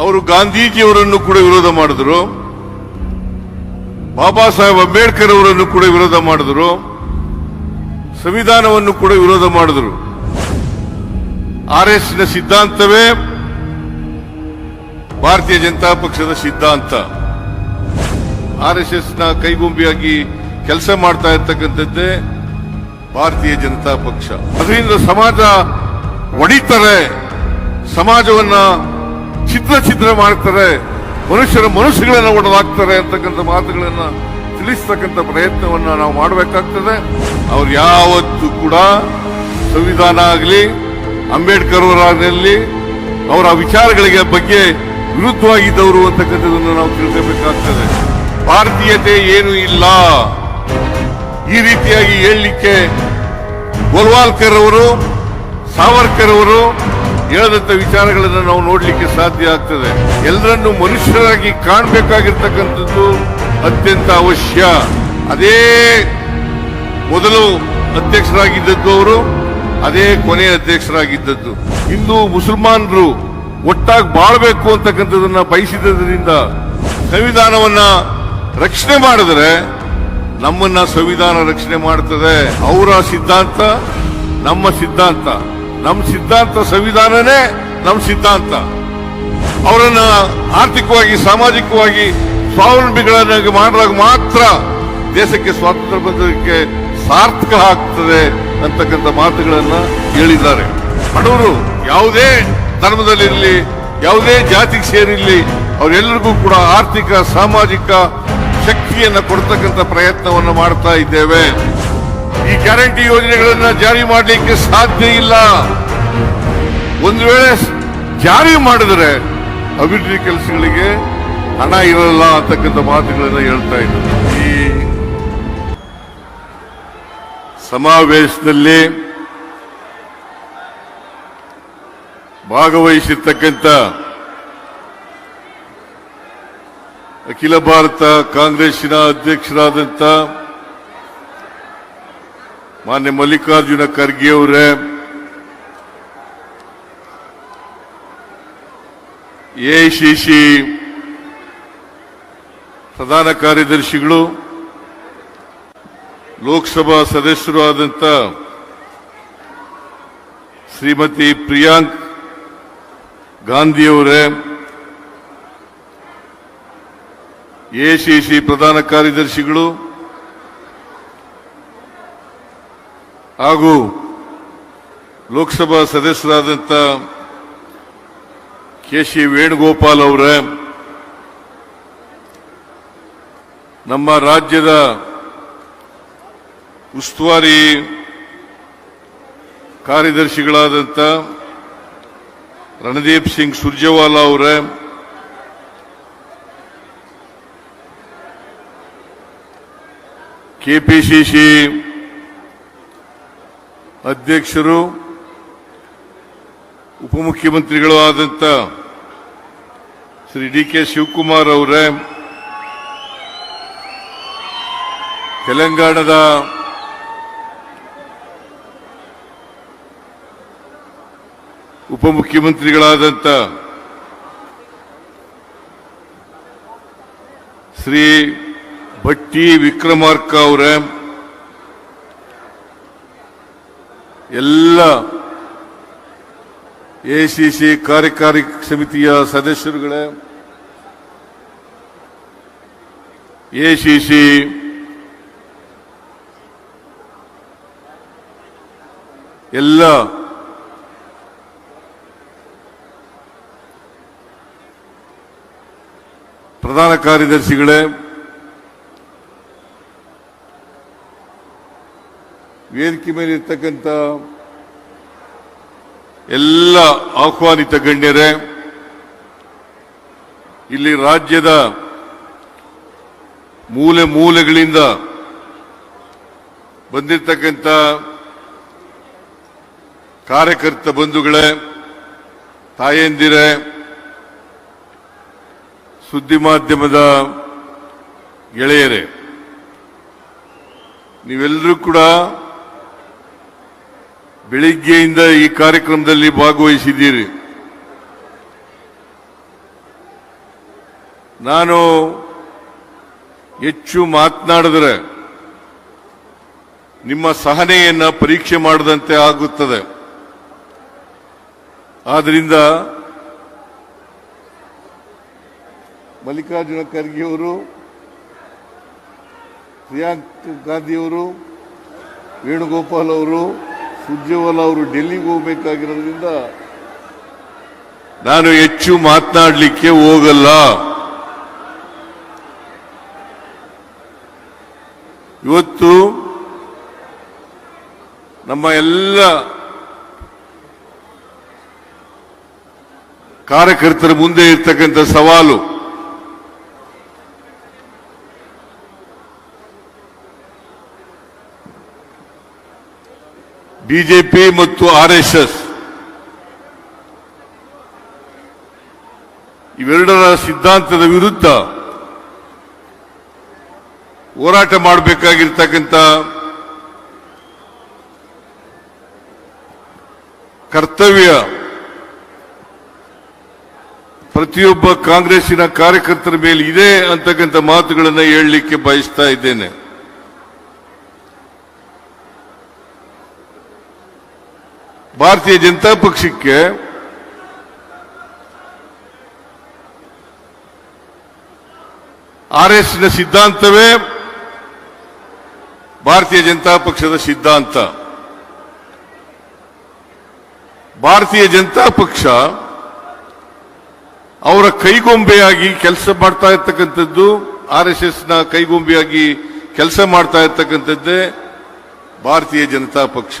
ಅವರು ಗಾಂಧೀಜಿಯವರನ್ನು ಕೂಡ ವಿರೋಧ ಮಾಡಿದ್ರು. ಬಾಬಾ ಸಾಹೇಬ್ ಅಂಬೇಡ್ಕರ್ ಅವರನ್ನು ಕೂಡ ವಿರೋಧ ಮಾಡಿದ್ರು. ಸಂವಿಧಾನವನ್ನು ಕೂಡ ವಿರೋಧ ಮಾಡಿದ್ರು. ಆರ್ ಎಸ್ನ ಸಿದ್ಧಾಂತವೇ ಭಾರತೀಯ ಜನತಾ ಪಕ್ಷದ ಸಿದ್ಧಾಂತ. ಆರ್ ಎಸ್ನ ಕೈಗೊಂಬಿಯಾಗಿ ಕೆಲಸ ಮಾಡ್ತಾ ಇರ್ತಕ್ಕಂಥದ್ದೇ ಭಾರತೀಯ ಜನತಾ ಪಕ್ಷ. ಅದರಿಂದ ಸಮಾಜ ಒಡಿತಾರೆ ಸಮಾಜವನ್ನ ಛಿದ್ರ ಛಿದ್ರ ಮಾಡ್ತಾರೆ. ಮನುಷ್ಯರ ಮನಸ್ಸುಗಳನ್ನು ಒಡಲಾಗ್ತಾರೆ ಅಂತಕ್ಕಂಥ ಮಾತುಗಳನ್ನ ತಿಳಿಸ್ತಕ್ಕಂಥ ಪ್ರಯತ್ನವನ್ನ ನಾವು ಮಾಡಬೇಕಾಗ್ತದೆ. ಅವ್ರು ಯಾವತ್ತೂ ಕೂಡ ಸಂವಿಧಾನ ಆಗಲಿ, ಅಂಬೇಡ್ಕರ್ ಅವರಾಗಲಿ, ಅವರ ವಿಚಾರಗಳಿಗೆ ಬಗ್ಗೆ ವಿರುದ್ಧವಾಗಿದ್ದವರು ಅಂತಕ್ಕಂಥದ್ದನ್ನು ನಾವು ತಿಳ್ಕೋಬೇಕಾಗ್ತದೆ. ಭಾರತೀಯತೆ ಏನು ಇಲ್ಲ. ಈ ರೀತಿಯಾಗಿ ಹೇಳಲಿಕ್ಕೆ ಗೋಲ್ವಾಲ್ಕರ್ ಅವರು, ಸಾವರ್ಕರ್ ಅವರು ಹೇಳದಂತ ವಿಚಾರಗಳನ್ನು ನಾವು ನೋಡ್ಲಿಕ್ಕೆ ಸಾಧ್ಯ ಆಗ್ತದೆ. ಎಲ್ಲರನ್ನು ಮನುಷ್ಯರಾಗಿ ಕಾಣಬೇಕಾಗಿರ್ತಕ್ಕಂಥದ್ದು ಅತ್ಯಂತ ಅವಶ್ಯ. ಅದೇ ಮೊದಲು ಅಧ್ಯಕ್ಷರಾಗಿದ್ದದ್ದು ಅವರು, ಅದೇ ಕೊನೆಯ ಅಧ್ಯಕ್ಷರಾಗಿದ್ದದ್ದು. ಇಂದು ಮುಸಲ್ಮಾನರು ಒಟ್ಟಾಗಿ ಬಾಳ್ಬೇಕು ಅಂತಕ್ಕಂಥದನ್ನ ಬಯಸಿದ್ದರಿಂದ ಸಂವಿಧಾನವನ್ನ ರಕ್ಷಣೆ ಮಾಡಿದ್ರೆ ನಮ್ಮನ್ನ ಸಂವಿಧಾನ ರಕ್ಷಣೆ ಮಾಡ್ತದೆ. ಅವರ ಸಿದ್ಧಾಂತ, ನಮ್ಮ ಸಿದ್ಧಾಂತ. ನಮ್ಮ ಸಿದ್ಧಾಂತ ಸಂವಿಧಾನನೇ ನಮ್ಮ ಸಿದ್ಧಾಂತ. ಅವರನ್ನ ಆರ್ಥಿಕವಾಗಿ, ಸಾಮಾಜಿಕವಾಗಿ ಸ್ವಾವಲಂಬಿಗಳನ್ನಾಗಿ ಮಾಡಿದಾಗ ಮಾತ್ರ ದೇಶಕ್ಕೆ ಸ್ವಾತಂತ್ರ್ಯ ಬಂದಕ್ಕೆ ಸಾರ್ಥಕ ಆಗ್ತದೆ ಅಂತಕ್ಕಂಥ ಮಾತುಗಳನ್ನು ಹೇಳಿದ್ದಾರೆ. ಬಡವರು ಯಾವುದೇ ಧರ್ಮದಲ್ಲಿರಲಿ, ಯಾವುದೇ ಜಾತಿಗೆ ಸೇರಿರಲಿ, ಅವರೆಲ್ಲರಿಗೂ ಕೂಡ ಆರ್ಥಿಕ, ಸಾಮಾಜಿಕ ಶಕ್ತಿಯನ್ನು ಕೊಡ್ತಕ್ಕಂಥ ಪ್ರಯತ್ನವನ್ನು ಮಾಡ್ತಾ ಇದ್ದೇವೆ. ಈ ಗ್ಯಾರಂಟಿ ಯೋಜನೆಗಳನ್ನ ಜಾರಿ ಮಾಡಲಿಕ್ಕೆ ಸಾಧ್ಯ ಇಲ್ಲ. ಒಂದು ವೇಳೆ ಜಾರಿ ಮಾಡಿದರೆ ಅಭಿವೃದ್ಧಿ ಕೆಲಸಗಳಿಗೆ ಹಣ ಇರಲ್ಲ ಅಂತಕ್ಕಂಥ ಮಾತುಗಳನ್ನ ಹೇಳ್ತಾ ಇದ್ದಾರೆ ಈ ಸಮಾವೇಶದಲ್ಲಿ ಭಾಗವಹಿಸಿರ್ತಕ್ಕಂಥ ಅಖಿಲ ಭಾರತ ಕಾಂಗ್ರೆಸ್ಸಿನ ಅಧ್ಯಕ್ಷರಾದಂಥ ಮಾನ್ಯ ಮಲ್ಲಿಕಾರ್ಜುನ ಖರ್ಗೆ ಅವರೇ ಎಐಸಿಸಿ ಪ್ರಧಾನ ಕಾರ್ಯದರ್ಶಿಗಳು, ಲೋಕಸಭಾ ಸದಸ್ಯರು ಆದಂಥ ಶ್ರೀಮತಿ ಪ್ರಿಯಾಂಕ್ ಗಾಂಧಿಯವರೇ ಎಸಿಸಿ ಪ್ರಧಾನ ಕಾರ್ಯದರ್ಶಿಗಳು ಹಾಗೂ ಲೋಕಸಭಾ ಸದಸ್ಯರಾದಂಥ ಕೆ ಸಿ ವೇಣುಗೋಪಾಲ್ ಅವರ, ನಮ್ಮ ರಾಜ್ಯದ ಉಸ್ತುವಾರಿ ಕಾರ್ಯದರ್ಶಿಗಳಾದಂಥ ರಣದೀಪ್ ಸಿಂಗ್ ಸುರ್ಜೇವಾಲಾ ಅವರ, ಕೆಪಿಸಿಸಿ ಅಧ್ಯಕ್ಷರು ಉಪಮುಖ್ಯಮಂತ್ರಿಗಳು ಆದಂಥ ಶ್ರೀ ಡಿ ಕೆ ಶಿವಕುಮಾರ್ ಅವರೇ ತೆಲಂಗಾಣದ ಉಪಮುಖ್ಯಮಂತ್ರಿಗಳಾದಂಥ ಶ್ರೀ ಭಟ್ಟಿ ವಿಕ್ರಮಾರ್ಕ ಅವರೇ ಎಲ್ಲ ಎಸಿಸಿ ಕಾರ್ಯಕಾರಿ ಸಮಿತಿಯ ಸದಸ್ಯರುಗಳೇ ಎಸಿಸಿ ಎಲ್ಲ ಪ್ರಧಾನ ಕಾರ್ಯದರ್ಶಿಗಳೇ ವೇದಿಕೆ ಮೇಲೆ ಇರ್ತಕ್ಕಂಥ ಎಲ್ಲ ಆಹ್ವಾನಿತ ಗಣ್ಯರೇ, ಇಲ್ಲಿ ರಾಜ್ಯದ ಮೂಲೆ ಮೂಲೆಗಳಿಂದ ಬಂದಿರತಕ್ಕಂಥ ಕಾರ್ಯಕರ್ತ ಬಂಧುಗಳೇ, ತಾಯಂದಿರೇ, ಸುದ್ದಿ ಮಾಧ್ಯಮದ ಗೆಳೆಯರೇ, ನೀವೆಲ್ಲರೂ ಕೂಡ ಬೆಳಿಗ್ಗೆಯಿಂದ ಈ ಕಾರ್ಯಕ್ರಮದಲ್ಲಿ ಭಾಗವಹಿಸಿದ್ದೀರಿ. ನಾನು ಹೆಚ್ಚು ಮಾತನಾಡಿದರೆ ನಿಮ್ಮ ಸಹನೆಯನ್ನು ಪರೀಕ್ಷೆ ಮಾಡದಂತೆ ಆಗುತ್ತದೆ. ಆದ್ದರಿಂದ ಮಲ್ಲಿಕಾರ್ಜುನ ಖರ್ಗೆಯವರು ಪ್ರಿಯಾಂಕ್ ಗಾಂಧಿಯವರು ವೇಣುಗೋಪಾಲ್ ಅವರು ಸುರ್ಜೇವಾಲಾ ಅವರು ಡೆಲ್ಲಿಗೆ ಹೋಗಬೇಕಾಗಿರೋದ್ರಿಂದ ನಾನು ಹೆಚ್ಚು ಮಾತನಾಡಲಿಕ್ಕೆ ಹೋಗಲ್ಲ. ಇವತ್ತು ನಮ್ಮ ಎಲ್ಲ ಕಾರ್ಯಕರ್ತರ ಮುಂದೆ ಇರ್ತಕ್ಕಂಥ ಸವಾಲು ಬಿಜೆಪಿ ಮತ್ತು ಆರ್ಎಸ್ಎಸ್. ಇವೆರಡರ ಸಿದ್ಧಾಂತದ ವಿರುದ್ಧ ಹೋರಾಟ ಮಾಡಬೇಕಾಗಿರ್ತಕ್ಕಂಥ ಕರ್ತವ್ಯ ಪ್ರತಿಯೊಬ್ಬ ಕಾಂಗ್ರೆಸ್ಸಿನ ಕಾರ್ಯಕರ್ತರ ಮೇಲೆ ಇದೆ ಅಂತಕ್ಕಂಥ ಮಾತುಗಳನ್ನು ಹೇಳಲಿಕ್ಕೆ ಬಯಸ್ತಾ ಇದ್ದೇನೆ. ಭಾರತೀಯ ಜನತಾ ಪಕ್ಷಕ್ಕೆ ಆರ್ ಎಸ್ನ ಸಿದ್ಧಾಂತವೇ ಭಾರತೀಯ ಜನತಾ ಪಕ್ಷದ ಸಿದ್ಧಾಂತ. ಭಾರತೀಯ ಜನತಾ ಪಕ್ಷ ಅವರ ಕೈಗೊಂಬೆಯಾಗಿ ಕೆಲಸ ಮಾಡ್ತಾ ಇರ್ತಕ್ಕಂಥದ್ದು ಆರ್ ಎಸ್ನ ಕೈಗೊಂಬೆಯಾಗಿ ಕೆಲಸ ಮಾಡ್ತಾ ಇರ್ತಕ್ಕಂಥದ್ದೇ ಭಾರತೀಯ ಜನತಾ ಪಕ್ಷ.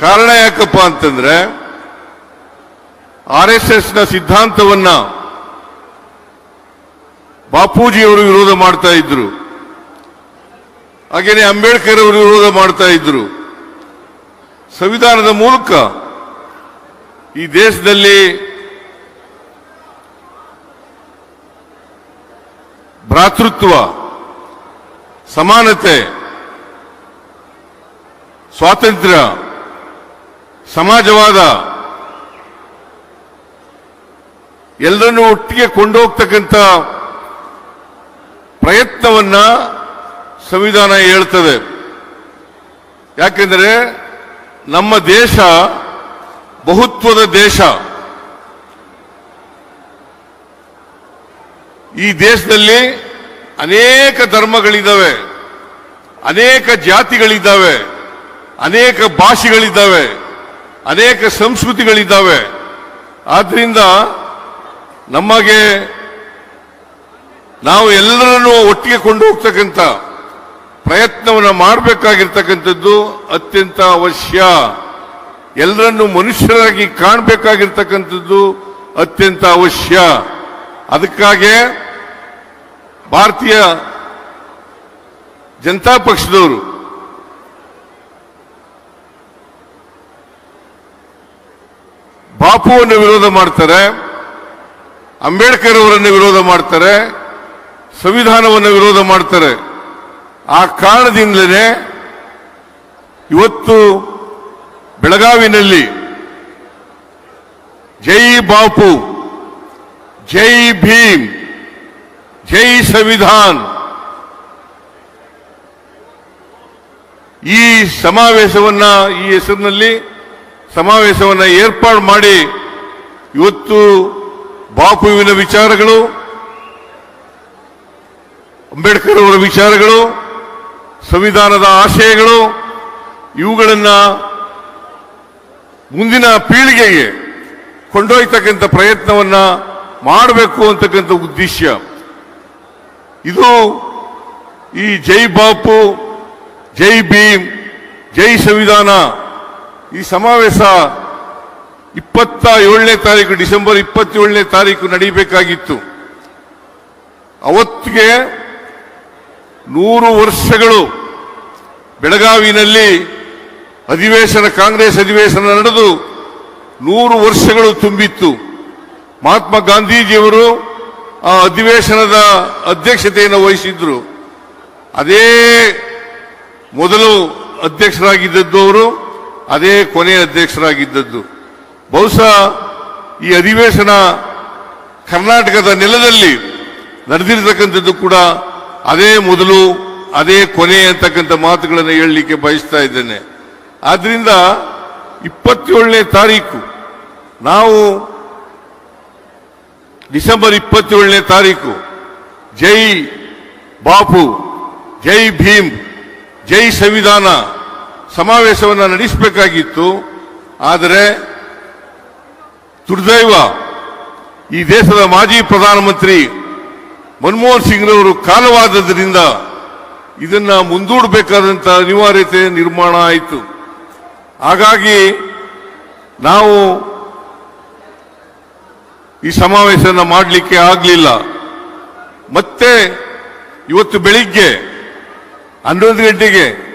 ಕಾರಣ ಯಾಕಪ್ಪ ಅಂತಂದ್ರೆ ಆರ್ ಎಸ್ ಎಸ್ನ ಸಿದ್ಧಾಂತವನ್ನ ಬಾಪೂಜಿಯವರು ವಿರೋಧ ಮಾಡ್ತಾ ಇದ್ರು. ಹಾಗೇನೆ ಅಂಬೇಡ್ಕರ್ ಅವರು ವಿರೋಧ ಮಾಡ್ತಾ ಇದ್ರು. ಸಂವಿಧಾನದ ಮೂಲಕ ಈ ದೇಶದಲ್ಲಿ ಭ್ರಾತೃತ್ವ, ಸಮಾನತೆ, ಸ್ವಾತಂತ್ರ್ಯ ಸಮಾಜವಾದ ಎಲ್ಲರನ್ನೂ ಒಟ್ಟಿಗೆ ಕೊಂಡೋಗ್ತಕ್ಕಂಥ ಪ್ರಯತ್ನವನ್ನ ಸಂವಿಧಾನ ಹೇಳ್ತದೆ. ಯಾಕೆಂದರೆ ನಮ್ಮ ದೇಶ ಬಹುತ್ವದ ದೇಶ. ಈ ದೇಶದಲ್ಲಿ ಅನೇಕ ಧರ್ಮಗಳಿದ್ದಾವೆ, ಅನೇಕ ಜಾತಿಗಳಿದ್ದಾವೆ, ಅನೇಕ ಭಾಷೆಗಳಿದ್ದಾವೆ. ಅನೇಕ ಸಂಸ್ಕೃತಿಗಳಿದ್ದಾವೆ. ಆದ್ರಿಂದ ನಮಗೆ ನಾವು ಎಲ್ಲರನ್ನೂ ಒಟ್ಟಿಗೆ ಕೊಂಡು ಹೋಗ್ತಕ್ಕಂಥ ಪ್ರಯತ್ನವನ್ನು ಮಾಡಬೇಕಾಗಿರ್ತಕ್ಕಂಥದ್ದು ಅತ್ಯಂತ ಅವಶ್ಯ. ಎಲ್ಲರನ್ನು ಮನುಷ್ಯರಾಗಿ ಕಾಣಬೇಕಾಗಿರ್ತಕ್ಕಂಥದ್ದು ಅತ್ಯಂತ ಅವಶ್ಯ. ಅದಕ್ಕಾಗೆ ಭಾರತೀಯ ಜನತಾ ಪಕ್ಷದವರು ಬಾಪುವನ್ನು ವಿರೋಧ ಮಾಡ್ತಾರೆ ಅಂಬೇಡ್ಕರ್ ಅವರನ್ನು ವಿರೋಧ ಮಾಡ್ತಾರೆ, ಸಂವಿಧಾನವನ್ನು ವಿರೋಧ ಮಾಡ್ತಾರೆ. ಆ ಕಾರಣದಿಂದಲೇ ಇವತ್ತು ಬೆಳಗಾವಿನಲ್ಲಿ ಜೈ ಬಾಪು, ಜೈ ಭೀಮ್, ಜೈ ಸಂವಿಧಾನ್ ಈ ಸಮಾವೇಶವನ್ನ ಈ ಹೆಸರಿನಲ್ಲಿ ಸಮಾವೇಶವನ್ನ ಏರ್ಪಾಡು ಮಾಡಿ ಇವತ್ತು ಬಾಪುವಿನ ವಿಚಾರಗಳು ಅಂಬೇಡ್ಕರ್ ಅವರ ವಿಚಾರಗಳು, ಸಂವಿಧಾನದ ಆಶಯಗಳು, ಇವುಗಳನ್ನ ಮುಂದಿನ ಪೀಳಿಗೆಗೆ ಕೊಂಡೊಯ್ತಕ್ಕಂಥ ಪ್ರಯತ್ನವನ್ನ ಮಾಡಬೇಕು ಅಂತಕ್ಕಂಥ ಉದ್ದೇಶ. ಇದು ಈ ಜೈ ಬಾಪು, ಜೈ ಭೀಮ್, ಜೈ ಸಂವಿಧಾನ ಈ ಸಮಾವೇಶ ಇಪ್ಪತ್ತ ಏಳನೇ ತಾರೀಕು, ಡಿಸೆಂಬರ್ ಇಪ್ಪತ್ತೇಳನೇ ತಾರೀಕು ನಡೀಬೇಕಾಗಿತ್ತು. ಅವತ್ತಿಗೆ ನೂರು ವರ್ಷಗಳು ಬೆಳಗಾವಿನಲ್ಲಿ ಅಧಿವೇಶನ, ಕಾಂಗ್ರೆಸ್ ಅಧಿವೇಶನ ನಡೆದು ನೂರು ವರ್ಷಗಳು ತುಂಬಿತ್ತು. ಮಹಾತ್ಮ ಗಾಂಧೀಜಿಯವರು ಆ ಅಧಿವೇಶನದ ಅಧ್ಯಕ್ಷತೆಯನ್ನು ವಹಿಸಿದ್ರು. ಅದೇ ಮೊದಲು ಅಧ್ಯಕ್ಷರಾಗಿದ್ದದ್ದು ಅವರು. ಅದೇ ಕೊನೆಯ ಅಧ್ಯಕ್ಷರಾಗಿದ್ದದ್ದು. ಬಹುಶಃ ಈ ಅಧಿವೇಶನ ಕರ್ನಾಟಕದ ನೆಲದಲ್ಲಿ ನಡೆದಿರತಕ್ಕಂಥದ್ದು ಕೂಡ ಅದೇ ಮೊದಲು, ಅದೇ ಕೊನೆ ಅಂತಕ್ಕಂಥ ಮಾತುಗಳನ್ನು ಹೇಳಲಿಕ್ಕೆ ಬಯಸ್ತಾ ಇದ್ದೇನೆ. ಆದ್ರಿಂದ ಇಪ್ಪತ್ತೇಳನೇ ತಾರೀಕು, ನಾವು ಡಿಸೆಂಬರ್ ಇಪ್ಪತ್ತೇಳನೇ ತಾರೀಕು, ಜೈ ಬಾಪು, ಜೈ ಭೀಮ್, ಜೈ ಸಂವಿಧಾನ ಸಮಾವೇಶವನ್ನು ನಡೆಸಬೇಕಾಗಿತ್ತು. ಆದರೆ ದುರ್ದೈವ ಈ ದೇಶದ ಮಾಜಿ ಪ್ರಧಾನಮಂತ್ರಿ ಮನಮೋಹನ್ ಸಿಂಗ್ರವರು ಕಾಲವಾದದ್ರಿಂದ ಇದನ್ನ ಮುಂದೂಡಬೇಕಾದಂತ ಅನಿವಾರ್ಯತೆ ನಿರ್ಮಾಣ ಆಯಿತು. ಹಾಗಾಗಿ ನಾವು ಈ ಸಮಾವೇಶನ ಮಾಡಲಿಕ್ಕೆ ಆಗಲಿಲ್ಲ. ಮತ್ತೆ ಇವತ್ತು ಬೆಳಿಗ್ಗೆ ಹನ್ನೊಂದು ಗಂಟೆಗೆ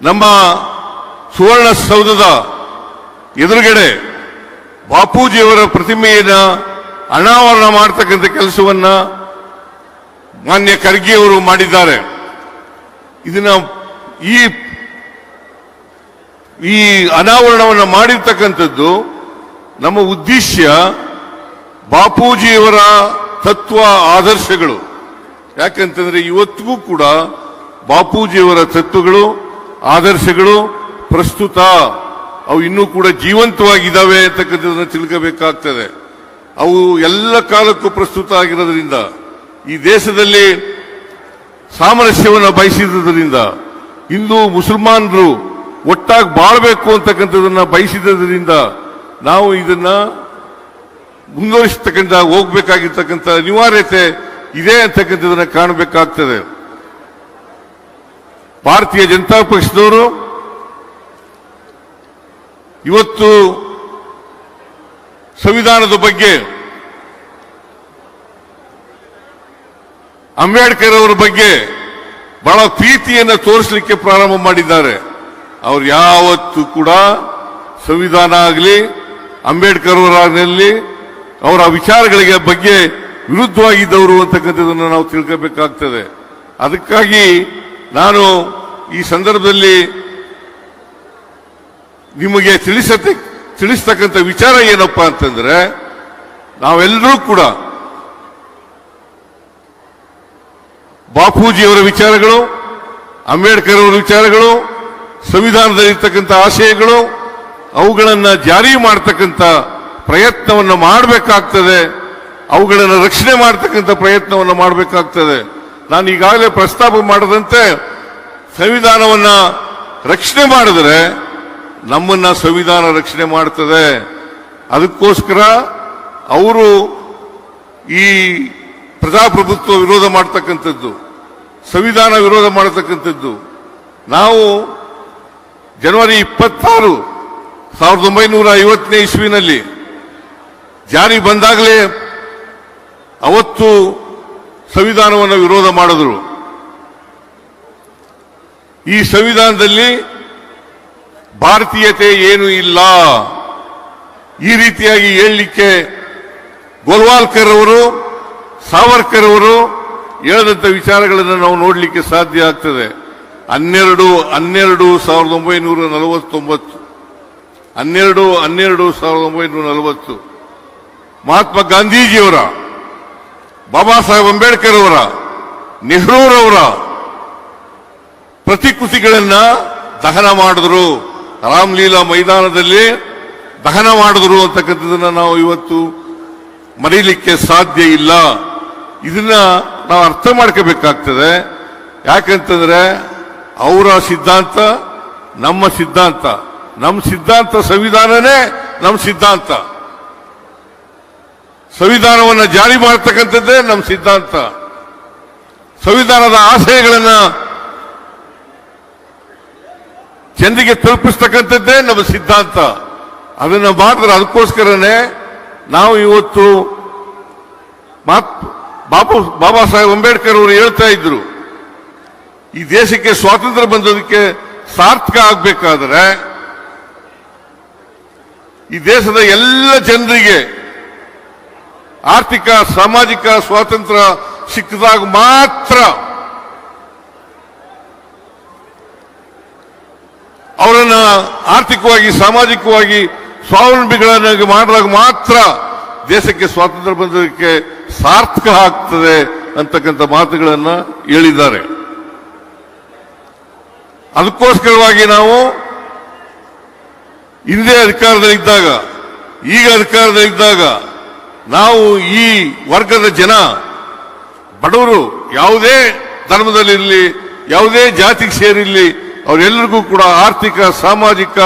ನಮ್ಮ ಸುವರ್ಣ ಸೌಧದ ಎದುರುಗಡೆ ಬಾಪೂಜಿಯವರ ಪ್ರತಿಮೆಯನ್ನು ಅನಾವರಣ ಮಾಡತಕ್ಕಂಥ ಕೆಲಸವನ್ನ ಮಾನ್ಯ ಖರ್ಗೆ ಅವರು ಮಾಡಿದ್ದಾರೆ. ಇದನ್ನ ಈ ಈ ಅನಾವರಣವನ್ನು ಮಾಡಿರ್ತಕ್ಕಂಥದ್ದು ನಮ್ಮ ಉದ್ದೇಶ ಬಾಪೂಜಿಯವರ ತತ್ವ ಆದರ್ಶಗಳು. ಯಾಕಂತಂದ್ರೆ ಇವತ್ತಿಗೂ ಕೂಡ ಬಾಪೂಜಿಯವರ ತತ್ವಗಳು ಆದರ್ಶಗಳು ಪ್ರಸ್ತುತ ಅವು ಇನ್ನೂ ಕೂಡ ಜೀವಂತವಾಗಿದ್ದಾವೆ ಅಂತಕ್ಕಂಥದ್ದನ್ನು ತಿಳ್ಕೋಬೇಕಾಗ್ತದೆ. ಅವು ಎಲ್ಲ ಕಾಲಕ್ಕೂ ಪ್ರಸ್ತುತ ಆಗಿರೋದ್ರಿಂದ, ಈ ದೇಶದಲ್ಲಿ ಸಾಮರಸ್ಯವನ್ನು ಬಯಸಿದ್ದರಿಂದ ಹಿಂದೂ ಮುಸಲ್ಮಾನರು ಒಟ್ಟಾಗಿ ಬಾಳ್ಬೇಕು ಅಂತಕ್ಕಂಥದ್ದನ್ನು ಬಯಸಿದ್ದರಿಂದ ನಾವು ಇದನ್ನ ಮುಂದುವರಿಸತಕ್ಕಂಥ, ಹೋಗ್ಬೇಕಾಗಿರ್ತಕ್ಕಂಥ ಅನಿವಾರ್ಯತೆ ಇದೆ ಅಂತಕ್ಕಂಥದನ್ನ ಕಾಣಬೇಕಾಗ್ತದೆ. ಭಾರತೀಯ ಜನತಾ ಪಕ್ಷದವರು ಇವತ್ತು ಸಂವಿಧಾನದ ಬಗ್ಗೆ ಅಂಬೇಡ್ಕರ್ ಅವರ ಬಗ್ಗೆ ಬಹಳ ಪ್ರೀತಿಯನ್ನು ತೋರಿಸಲಿಕ್ಕೆ ಪ್ರಾರಂಭ ಮಾಡಿದ್ದಾರೆ. ಅವರು ಯಾವತ್ತೂ ಕೂಡ ಸಂವಿಧಾನ ಆಗಲಿ, ಅಂಬೇಡ್ಕರ್ ಅವರಾಗಲಿ ಅವರ ವಿಚಾರಗಳಿಗೆ ಬಗ್ಗೆ ವಿರುದ್ಧವಾಗಿದ್ದವರು ಅಂತಕ್ಕಂಥದ್ದನ್ನು ನಾವು ತಿಳ್ಕೋಬೇಕಾಗ್ತದೆ. ಅದಕ್ಕಾಗಿ ನಾನು ಈ ಸಂದರ್ಭದಲ್ಲಿ ನಿಮಗೆ ತಿಳಿಸತ್ತೆ ತಿಳಿಸ್ತಕ್ಕಂಥ ವಿಚಾರ ಏನಪ್ಪ ಅಂತಂದ್ರೆ, ನಾವೆಲ್ಲರೂ ಕೂಡ ಬಾಪೂಜಿಯವರ ವಿಚಾರಗಳು ಅಂಬೇಡ್ಕರ್ ಅವರ ವಿಚಾರಗಳು, ಸಂವಿಧಾನದಲ್ಲಿರ್ತಕ್ಕಂಥ ಆಶಯಗಳು, ಅವುಗಳನ್ನು ಜಾರಿ ಮಾಡತಕ್ಕಂಥ ಪ್ರಯತ್ನವನ್ನು ಮಾಡಬೇಕಾಗ್ತದೆ, ಅವುಗಳನ್ನು ರಕ್ಷಣೆ ಮಾಡತಕ್ಕಂಥ ಪ್ರಯತ್ನವನ್ನು ಮಾಡಬೇಕಾಗ್ತದೆ. ನಾನು ಈಗಾಗಲೇ ಪ್ರಸ್ತಾಪ ಮಾಡದಂತೆ ಸಂವಿಧಾನವನ್ನ ರಕ್ಷಣೆ ಮಾಡಿದ್ರೆ ನಮ್ಮನ್ನ ಸಂವಿಧಾನ ರಕ್ಷಣೆ ಮಾಡ್ತದೆ. ಅದಕ್ಕೋಸ್ಕರ ಅವರು ಈ ಪ್ರಜಾಪ್ರಭುತ್ವ ವಿರೋಧ ಮಾಡತಕ್ಕಂಥದ್ದು, ಸಂವಿಧಾನ ವಿರೋಧ ಮಾಡತಕ್ಕಂಥದ್ದು. ನಾವು ಜನವರಿ ಇಪ್ಪತ್ತಾರು ಸಾವಿರದ ಒಂಬೈನೂರ ಐವತ್ತನೇ ಇಸ್ವಿನಲ್ಲಿ ಜಾರಿ ಬಂದಾಗಲೇ ಅವತ್ತು ಸಂವಿಧಾನವನ್ನು ವಿರೋಧ ಮಾಡಿದ್ರು. ಈ ಸಂವಿಧಾನದಲ್ಲಿ ಭಾರತೀಯತೆ ಏನು ಇಲ್ಲ. ಈ ರೀತಿಯಾಗಿ ಹೇಳಲಿಕ್ಕೆ ಗೋಲ್ವಾಲ್ಕರ್ ಅವರು, ಸಾವರ್ಕರ್ ಅವರು ಹೇಳಿದಂಥ ವಿಚಾರಗಳನ್ನು ನಾವು ನೋಡಲಿಕ್ಕೆ ಸಾಧ್ಯ ಆಗ್ತದೆ. ಹನ್ನೆರಡು ಹನ್ನೆರಡು ಸಾವಿರದ ಒಂಬೈನೂರ ನಲವತ್ತೊಂಬತ್ತು. ಹನ್ನೆರಡು ಹನ್ನೆರಡು ಸಾವಿರದ ಒಂಬೈನೂರ ನಲವತ್ತು. ಮಹಾತ್ಮ ಗಾಂಧೀಜಿಯವರ ಬಾಬಾ ಸಾಹೇಬ್ ಅಂಬೇಡ್ಕರ್ ಅವರ ನೆಹರೂರವರ ಪ್ರತಿಕೃತಿಗಳನ್ನ ದಹನ ಮಾಡಿದ್ರು. ರಾಮ್ಲೀಲಾ ಮೈದಾನದಲ್ಲಿ ದಹನ ಮಾಡಿದ್ರು ಅಂತಕ್ಕಂಥದ್ದನ್ನ ನಾವು ಇವತ್ತು ಮರೀಲಿಕ್ಕೆ ಸಾಧ್ಯ ಇಲ್ಲ. ಇದನ್ನ ನಾವು ಅರ್ಥ ಮಾಡ್ಕೋಬೇಕಾಗ್ತದೆ. ಯಾಕಂತಂದ್ರೆ ಅವರ ಸಿದ್ಧಾಂತ ನಮ್ಮ ಸಿದ್ಧಾಂತ. ನಮ್ಮ ಸಿದ್ಧಾಂತ ಸಂವಿಧಾನನೇ ನಮ್ಮ ಸಿದ್ಧಾಂತ. ಸಂವಿಧಾನವನ್ನು ಜಾರಿ ಮಾಡತಕ್ಕಂಥದ್ದೇ ನಮ್ಮ ಸಿದ್ಧಾಂತ. ಸಂವಿಧಾನದ ಆಶಯಗಳನ್ನು ಜನರಿಗೆ ತಲುಪಿಸ್ತಕ್ಕಂಥದ್ದೇ ನಮ್ಮ ಸಿದ್ಧಾಂತ. ಅದನ್ನ ಮಾಡಿದ್ರೆ ಅದಕ್ಕೋಸ್ಕರನೇ ನಾವು ಇವತ್ತು ಬಾಬು, ಬಾಬಾ ಸಾಹೇಬ್ ಅಂಬೇಡ್ಕರ್ ಅವರು ಹೇಳ್ತಾ ಇದ್ರು, ಈ ದೇಶಕ್ಕೆ ಸ್ವಾತಂತ್ರ್ಯ ಬಂದೋದಕ್ಕೆ ಸಾರ್ಥಕ ಆಗ್ಬೇಕಾದ್ರೆ ಈ ದೇಶದ ಎಲ್ಲ ಜನರಿಗೆ ಆರ್ಥಿಕ, ಸಾಮಾಜಿಕ ಸ್ವಾತಂತ್ರ್ಯ ಸಿಕ್ಕಿದಾಗ ಮಾತ್ರ ಅವರನ್ನ ಆರ್ಥಿಕವಾಗಿ, ಸಾಮಾಜಿಕವಾಗಿ ಸ್ವಾವಲಂಬಿಗಳನ್ನಾಗಿ ಮಾಡಿದಾಗ ಮಾತ್ರ ದೇಶಕ್ಕೆ ಸ್ವಾತಂತ್ರ್ಯ ಬಂದಕ್ಕೆ ಸಾರ್ಥಕ ಆಗ್ತದೆ ಅಂತಕ್ಕಂಥ ಮಾತುಗಳನ್ನ ಹೇಳಿದ್ದಾರೆ. ಅದಕ್ಕೋಸ್ಕರವಾಗಿ ನಾವು ಹಿಂದೆ ಅಧಿಕಾರದಲ್ಲಿದ್ದಾಗ, ಈಗ ಅಧಿಕಾರದಲ್ಲಿದ್ದಾಗ ನಾವು ಈ ವರ್ಗದ ಜನ, ಬಡವರು ಯಾವುದೇ ಧರ್ಮದಲ್ಲಿರಲಿ, ಯಾವುದೇ ಜಾತಿಗೆ ಸೇರಿರಲಿ ಅವರೆಲ್ಲರಿಗೂ ಕೂಡ ಆರ್ಥಿಕ, ಸಾಮಾಜಿಕ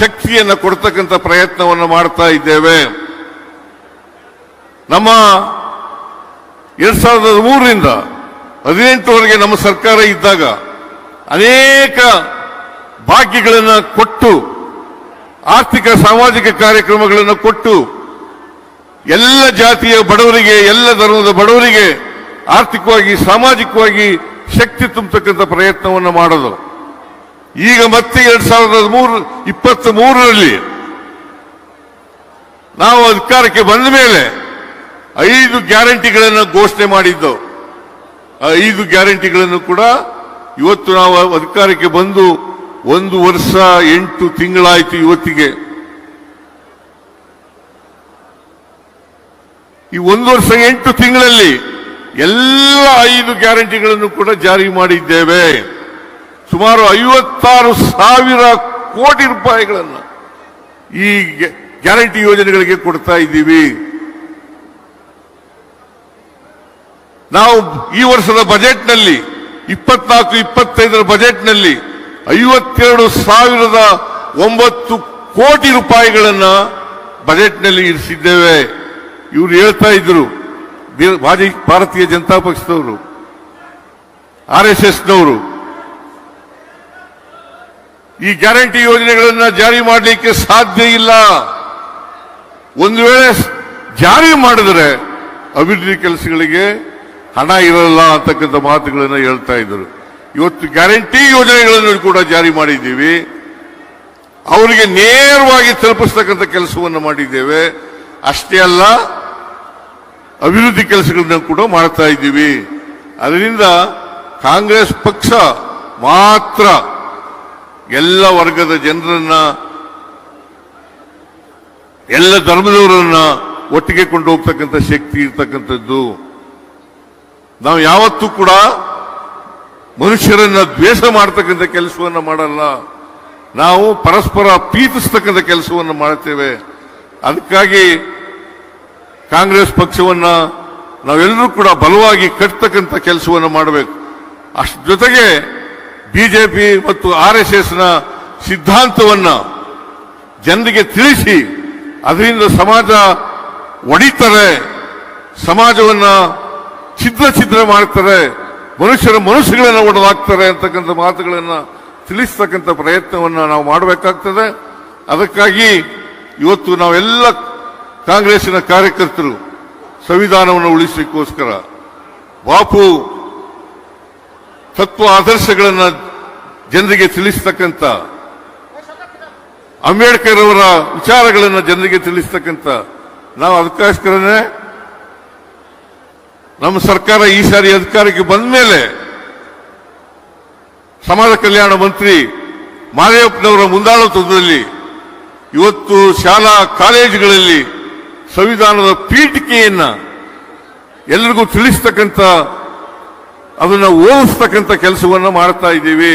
ಶಕ್ತಿಯನ್ನು ಕೊಡ್ತಕ್ಕಂಥ ಪ್ರಯತ್ನವನ್ನು ಮಾಡ್ತಾ ಇದ್ದೇವೆ. ನಮ್ಮ ಎರಡ್ ಸಾವಿರದ ಮೂರರಿಂದ ಹದಿನೆಂಟುವರೆಗೆ ನಮ್ಮ ಸರ್ಕಾರ ಇದ್ದಾಗ ಅನೇಕ ಭಾಗ್ಯಗಳನ್ನು ಕೊಟ್ಟು, ಆರ್ಥಿಕ, ಸಾಮಾಜಿಕ ಕಾರ್ಯಕ್ರಮಗಳನ್ನು ಕೊಟ್ಟು ಎಲ್ಲ ಜಾತಿಯ ಬಡವರಿಗೆ, ಎಲ್ಲ ಧರ್ಮದ ಬಡವರಿಗೆ ಆರ್ಥಿಕವಾಗಿ, ಸಾಮಾಜಿಕವಾಗಿ ಶಕ್ತಿ ತುಂಬತಕ್ಕಂಥ ಪ್ರಯತ್ನವನ್ನು ಮಾಡೋದು. ಈಗ ಮತ್ತೆ ಎರಡ್ ಸಾವಿರದ ಹದಿಮೂರು ಇಪ್ಪತ್ತ್ ಮೂರರಲ್ಲಿ ನಾವು ಅಧಿಕಾರಕ್ಕೆ ಬಂದ ಮೇಲೆ ಐದು ಗ್ಯಾರಂಟಿಗಳನ್ನು ಘೋಷಣೆ ಮಾಡಿದ್ದು. ಆ ಐದು ಗ್ಯಾರಂಟಿಗಳನ್ನು ಕೂಡ ಇವತ್ತು ನಾವು ಅಧಿಕಾರಕ್ಕೆ ಬಂದು ಒಂದು ವರ್ಷ ಎಂಟು ತಿಂಗಳಾಯಿತು ಇವತ್ತಿಗೆ. ಈ ಒಂದು ವರ್ಷ ಎಂಟು ತಿಂಗಳಲ್ಲಿ ಎಲ್ಲ ಐದು ಗ್ಯಾರಂಟಿಗಳನ್ನು ಕೂಡ ಜಾರಿ ಮಾಡಿದ್ದೇವೆ. ಸುಮಾರು ಐವತ್ತಾರು ಸಾವಿರ ಕೋಟಿ ರೂಪಾಯಿಗಳನ್ನು ಈ ಗ್ಯಾರಂಟಿ ಯೋಜನೆಗಳಿಗೆ ಕೊಡ್ತಾ ಇದ್ದೀವಿ. ನಾವು ಈ ವರ್ಷದ ಬಜೆಟ್ನಲ್ಲಿ, ಇಪ್ಪತ್ನಾಲ್ಕು, ಇಪ್ಪತ್ತೈದರ ಬಜೆಟ್ನಲ್ಲಿ ಐವತ್ತೆರಡು ಸಾವಿರದ ಒಂಬತ್ತು ಕೋಟಿ ರೂಪಾಯಿಗಳನ್ನು ಬಜೆಟ್ನಲ್ಲಿ ಇರಿಸಿದ್ದೇವೆ. ಇವರು ಹೇಳ್ತಾ ಇದ್ರು ಮಾಜಿ ಭಾರತೀಯ ಜನತಾ ಪಕ್ಷದವರು, ಆರ್ ಎಸ್ ಎಸ್ನವರು. ಈ ಗ್ಯಾರಂಟಿ ಯೋಜನೆಗಳನ್ನ ಜಾರಿ ಮಾಡಲಿಕ್ಕೆ ಸಾಧ್ಯ ಇಲ್ಲ. ಒಂದು ವೇಳೆ ಜಾರಿ ಮಾಡಿದ್ರೆ ಅಭಿವೃದ್ಧಿ ಕೆಲಸಗಳಿಗೆ ಹಣ ಇರಲ್ಲ ಅಂತಕ್ಕಂಥ ಮಾತುಗಳನ್ನು ಹೇಳ್ತಾ ಇದ್ರು. ಇವತ್ತು ಗ್ಯಾರಂಟಿ ಯೋಜನೆಗಳನ್ನು ಕೂಡ ಜಾರಿ ಮಾಡಿದ್ದೀವಿ. ಅವರಿಗೆ ನೇರವಾಗಿ ತಲುಪಿಸ್ತಕ್ಕಂಥ ಕೆಲಸವನ್ನು ಮಾಡಿದ್ದೇವೆ. ಅಷ್ಟೇ ಅಲ್ಲ, ಅಭಿವೃದ್ಧಿ ಕೆಲಸಗಳನ್ನ ಕೂಡ ಮಾಡ್ತಾ ಇದ್ದೀವಿ. ಅದರಿಂದ ಕಾಂಗ್ರೆಸ್ ಪಕ್ಷ ಮಾತ್ರ ಎಲ್ಲ ವರ್ಗದ ಜನರನ್ನ, ಎಲ್ಲ ಧರ್ಮದವರನ್ನ ಒಟ್ಟಿಗೆ ಕೊಂಡು ಹೋಗ್ತಕ್ಕಂಥ ಶಕ್ತಿ ಇರ್ತಕ್ಕಂಥದ್ದು. ನಾವು ಯಾವತ್ತೂ ಕೂಡ ಮನುಷ್ಯರನ್ನ ದ್ವೇಷ ಮಾಡ್ತಕ್ಕಂಥ ಕೆಲಸವನ್ನು ಮಾಡಲ್ಲ. ನಾವು ಪರಸ್ಪರ ಪ್ರೀತಿಸ್ತಕ್ಕಂಥ ಕೆಲಸವನ್ನು ಮಾಡ್ತೇವೆ ಅದಕ್ಕಾಗಿ ಕಾಂಗ್ರೆಸ್ ಪಕ್ಷವನ್ನ ನಾವೆಲ್ಲರೂ ಕೂಡ ಬಲವಾಗಿ ಕಟ್ತಕ್ಕಂಥ ಕೆಲಸವನ್ನು ಮಾಡಬೇಕು. ಅಷ್ಟ್ ಜೊತೆಗೆ ಬಿಜೆಪಿ ಮತ್ತು ಆರ್ ಎಸ್ ಎಸ್ನ ಸಿದ್ಧಾಂತವನ್ನು ಜನರಿಗೆ ತಿಳಿಸಿ, ಅದರಿಂದ ಸಮಾಜ ಒಡಿತಾರೆ ಸಮಾಜವನ್ನು ಛಿದ್ರ ಛಿದ್ರ ಮಾಡ್ತಾರೆ, ಮನುಷ್ಯರ ಮನಸ್ಸುಗಳನ್ನು ಒಡಲಾಗ್ತಾರೆ ಅಂತಕ್ಕಂಥ ಮಾತುಗಳನ್ನು ತಿಳಿಸ್ತಕ್ಕಂಥ ಪ್ರಯತ್ನವನ್ನು ನಾವು ಮಾಡಬೇಕಾಗ್ತದೆ. ಅದಕ್ಕಾಗಿ ಇವತ್ತು ನಾವೆಲ್ಲ ಕಾಂಗ್ರೆಸ್ಸಿನ ಕಾರ್ಯಕರ್ತರು ಸಂವಿಧಾನವನ್ನು ಉಳಿಸಲಿಕ್ಕೋಸ್ಕರ ಬಾಪು ತತ್ವ ಆದರ್ಶಗಳನ್ನು ಜನರಿಗೆ ತಿಳಿಸ್ತಕ್ಕಂಥ ಅಂಬೇಡ್ಕರ್ ಅವರ ವಿಚಾರಗಳನ್ನು ಜನರಿಗೆ ತಿಳಿಸ್ತಕ್ಕಂಥ ನಾವು ಅದಕ್ಕೋಸ್ಕರನೇ ನಮ್ಮ ಸರ್ಕಾರ ಈ ಸಾರಿ ಅಧಿಕಾರಕ್ಕೆ ಬಂದ ಮೇಲೆ ಸಮಾಜ ಕಲ್ಯಾಣ ಮಂತ್ರಿ ಮಾದೇವಪ್ಪನವರ ಮುಂದಾಳತ್ವದಲ್ಲಿ ಇವತ್ತು ಶಾಲಾ ಕಾಲೇಜುಗಳಲ್ಲಿ ಸಂವಿಧಾನದ ಪೀಠಿಕೆಯನ್ನ ಎಲ್ರಿಗೂ ತಿಳಿಸ್ತಕ್ಕಂಥ, ಅದನ್ನು ಓದಿಸ್ತಕ್ಕಂಥ ಕೆಲಸವನ್ನು ಮಾಡ್ತಾ ಇದ್ದೀವಿ.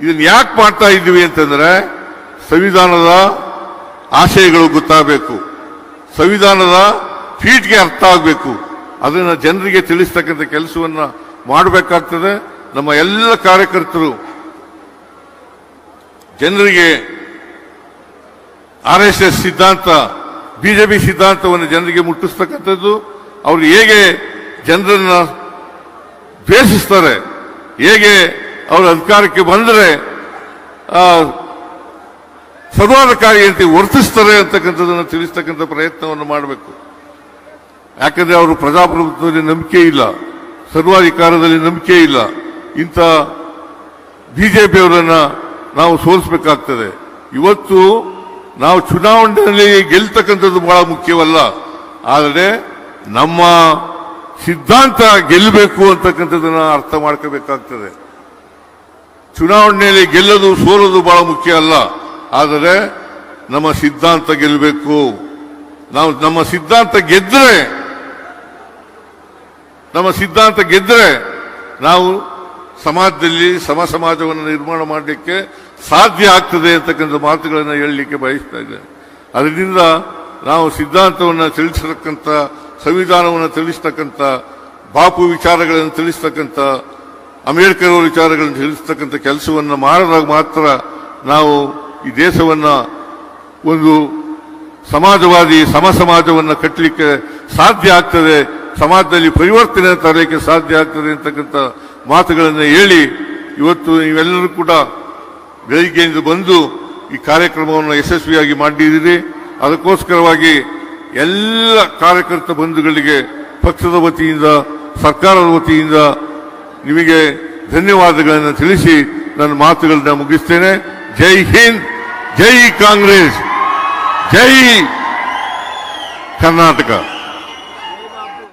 ಇದನ್ನ ಯಾಕೆ ಮಾಡ್ತಾ ಇದ್ದೀವಿ ಅಂತಂದ್ರೆ, ಸಂವಿಧಾನದ ಆಶಯಗಳು ಗೊತ್ತಾಗಬೇಕು. ಸಂವಿಧಾನದ ಪೀಠಿಗೆ ಅರ್ಥ ಆಗಬೇಕು. ಅದನ್ನು ಜನರಿಗೆ ತಿಳಿಸ್ತಕ್ಕಂಥ ಕೆಲಸವನ್ನು ಮಾಡಬೇಕಾಗ್ತದೆ. ನಮ್ಮ ಎಲ್ಲ ಕಾರ್ಯಕರ್ತರು, ಜನರಿಗೆ ಆರ್ ಎಸ್ ಎಸ್ ಸಿದ್ಧಾಂತ ಬಿಜೆಪಿ ಸಿದ್ಧಾಂತವನ್ನು ಜನರಿಗೆ ಮುಟ್ಟಿಸ್ತಕ್ಕಂಥದ್ದು, ಅವರು ಹೇಗೆ ಜನರನ್ನ ದ್ವೇಷಿಸ್ತಾರೆ ಹೇಗೆ ಅವರು ಅಧಿಕಾರಕ್ಕೆ ಬಂದರೆ ಸರ್ವಾಧಿಕಾರಿ ಸರ್ವಾಧಿಕಾರಿಯಂತೆ ವರ್ತಿಸ್ತಾರೆ ಅಂತಕ್ಕಂಥದ್ದನ್ನು ತಿಳಿಸ್ತಕ್ಕಂಥ ಪ್ರಯತ್ನವನ್ನು ಮಾಡಬೇಕು. ಯಾಕಂದ್ರೆ ಅವರು ಪ್ರಜಾಪ್ರಭುತ್ವದಲ್ಲಿ ನಂಬಿಕೆ ಇಲ್ಲ ಸರ್ವಾಧಿಕಾರದಲ್ಲಿ ನಂಬಿಕೆ ಇಲ್ಲ. ಇಂಥ ಬಿಜೆಪಿಯವರನ್ನ ನಾವು ಸೋಲಿಸಬೇಕಾಗ್ತದೆ. ಇವತ್ತು ನಾವು ಚುನಾವಣೆಯಲ್ಲಿ ಗೆಲ್ತಕ್ಕಂಥದ್ದು ಬಹಳ ಮುಖ್ಯವಲ್ಲ. ಆದರೆ ನಮ್ಮ ಸಿದ್ಧಾಂತ ಗೆಲ್ಲಬೇಕು ಅಂತಕ್ಕಂಥದ್ದನ್ನು ಅರ್ಥ ಮಾಡ್ಕೋಬೇಕಾಗ್ತದೆ. ಚುನಾವಣೆಯಲ್ಲಿ ಗೆಲ್ಲೋದು, ಸೋಲೋದು ಬಹಳ ಮುಖ್ಯ ಅಲ್ಲ. ಆದರೆ ನಮ್ಮ ಸಿದ್ಧಾಂತ ಗೆಲ್ಲಬೇಕು. ನಾವು ನಮ್ಮ ಸಿದ್ಧಾಂತ ಗೆದ್ದರೆ ನಮ್ಮ ಸಿದ್ಧಾಂತ ಗೆದ್ದರೆ ನಾವು ಸಮಾಜದಲ್ಲಿ, ಸಮ ಸಮಾಜವನ್ನು ನಿರ್ಮಾಣ ಮಾಡಲಿಕ್ಕೆ ಸಾಧ್ಯ ಆಗ್ತದೆ ಅಂತಕ್ಕಂಥ ಮಾತುಗಳನ್ನು ಹೇಳಲಿಕ್ಕೆ ಬಯಸ್ತಾ ಇದೆ ಅದರಿಂದ ನಾವು ಸಿದ್ಧಾಂತವನ್ನು ತಿಳಿಸತಕ್ಕಂಥ, ಸಂವಿಧಾನವನ್ನು ತಿಳಿಸ್ತಕ್ಕಂಥ, ಬಾಪು ವಿಚಾರಗಳನ್ನು ತಿಳಿಸ್ತಕ್ಕಂಥ ಅಂಬೇಡ್ಕರ್ ವಿಚಾರಗಳನ್ನು ತಿಳಿಸ್ತಕ್ಕಂಥ ಕೆಲಸವನ್ನು ಮಾಡಿದಾಗ ಮಾತ್ರ ನಾವು ಈ ದೇಶವನ್ನು ಒಂದು ಸಮಾಜವಾದಿ ಸಮ ಸಮಾಜವನ್ನು ಕಟ್ಟಲಿಕ್ಕೆ ಸಾಧ್ಯ ಆಗ್ತದೆ, ಸಮಾಜದಲ್ಲಿ ಪರಿವರ್ತನೆ ತರಲಿಕ್ಕೆ ಸಾಧ್ಯ ಆಗ್ತದೆ ಅಂತಕ್ಕಂಥ ಮಾತುಗಳನ್ನು ಹೇಳಿ ಇವತ್ತು ನೀವೆಲ್ಲರೂ ಕೂಡ ಬೆಳಿಗ್ಗೆಯಿಂದ ಬಂದು ಈ ಕಾರ್ಯಕ್ರಮವನ್ನು ಯಶಸ್ವಿಯಾಗಿ ಮಾಡಿದ್ದೀರಿ. ಅದಕ್ಕೋಸ್ಕರವಾಗಿ ಎಲ್ಲ ಕಾರ್ಯಕರ್ತ ಬಂಧುಗಳಿಗೆ, ಪಕ್ಷದ ವತಿಯಿಂದ, ಸರ್ಕಾರದ ವತಿಯಿಂದ ನಿಮಗೆ ಧನ್ಯವಾದಗಳನ್ನು ತಿಳಿಸಿ ನನ್ನ ಮಾತುಗಳನ್ನ ಮುಗಿಸ್ತೇನೆ. ಜೈ ಹಿಂದ್, ಜೈ ಕಾಂಗ್ರೆಸ್, ಜೈ ಕರ್ನಾಟಕ.